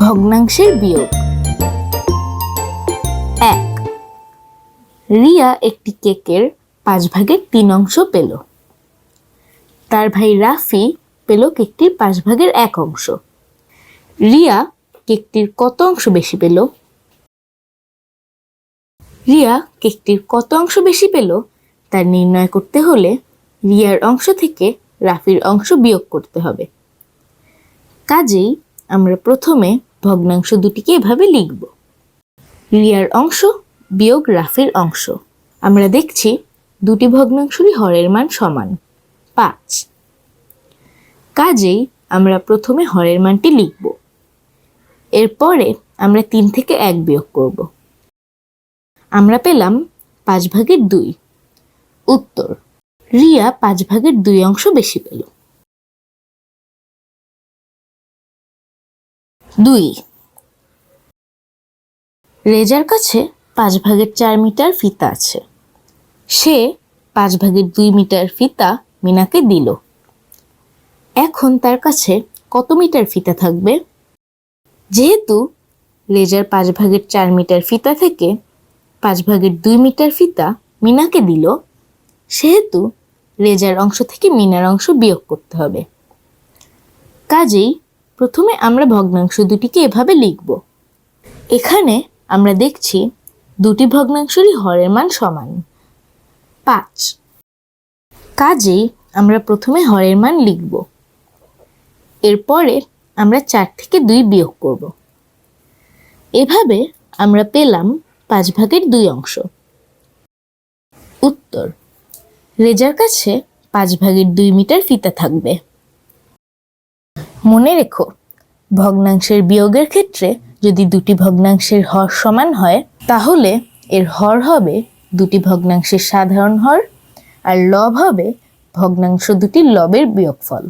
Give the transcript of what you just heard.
ভগ্নাংশের বিয়োগ। এক। রিয়া একটি কেকের পাঁচ ভাগের তিন অংশ পেল। তার ভাই রাফি পেল কেকটির পাঁচ ভাগের এক অংশ। রিয়া কেকটির কত অংশ বেশি পেল? রিয়া কেকটির কত অংশ বেশি পেল? তা নির্ণয় করতে হলে রিয়ার অংশ থেকে রাফির অংশ বিয়োগ করতে হবে। কাজেই আমরা প্রথমে ভগ্নাংশ দুটিকে এভাবে লিখব। রিয়ার অংশ বিয়োগ রাফের অংশ। আমরা দেখছি দুটি ভগ্নাংশেরই হরের মান সমান। পাঁচ। কাজেই আমরা প্রথমে হরের মানটি লিখব। এরপরে আমরা তিন থেকে এক বিয়োগ করব। আমরা পেলাম পাঁচ ভাগের দুই। উত্তর, রিয়া পাঁচ ভাগের দুই অংশ বেশি পেল। দুই। রেজার কাছে পাঁচ ভাগের চার মিটার ফিতা আছে। সে পাঁচ ভাগের দুই মিটার ফিতা মিনাকে দিল। এখন তার কাছে কত মিটার ফিতা থাকবে? যেহেতু রেজার পাঁচ ভাগের চার মিটার ফিতা থেকে পাঁচ ভাগের দুই মিটার ফিতা মিনাকে দিল, সেহেতু রেজার অংশ থেকে মিনার অংশ বিয়োগ করতে হবে। কাজেই প্রথমে আমরা ভগ্নাংশ দুটিকে এভাবে লিখব। এখানে আমরা দেখছি দুটি ভগ্নাংশেরই হরের মান সমান। পাঁচ। কাজেই আমরা প্রথমে হরের মান লিখব। এরপরে আমরা চার থেকে দুই বিয়োগ করব। এভাবে আমরা পেলাম পাঁচ ভাগের দুই অংশ। উত্তর। রেজার কাছে পাঁচ ভাগের দুই মিটার ফিতা থাকবে। মনে রেখো, ভগ্নাংশের বিয়োগের ক্ষেত্রে যদি দুটি ভগ্নাংশের হর সমান হয়, তাহলে এর হর হবে দুটি ভগ্নাংশের সাধারণ হর আর লব হবে ভগ্নাংশ দুটি লবের বিয়োগফল।